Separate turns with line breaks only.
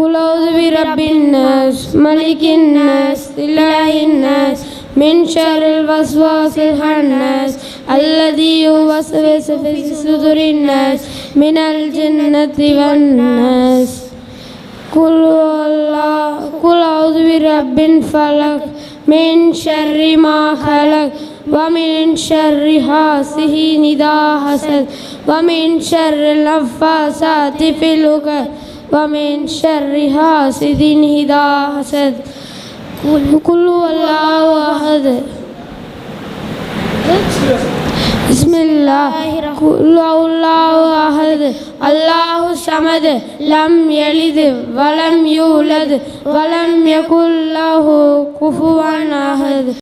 قل أعوذ برب الناس ملك الناس إله الناس من شر الوسواس الخناس الذي يوسوس في صدور الناس من الجنة والناس قل الله قل أعوذ برب الفلق من شر ما خلق ومن شر حاسه ندا حسد ومن شر النفاسات في العقد ومن شر حاسد إذا حسد قل هو الله أحد بسم الله قل هو الله أحد الله الصمد لم يلد ولم يولد ولم يكن له كفوا أحد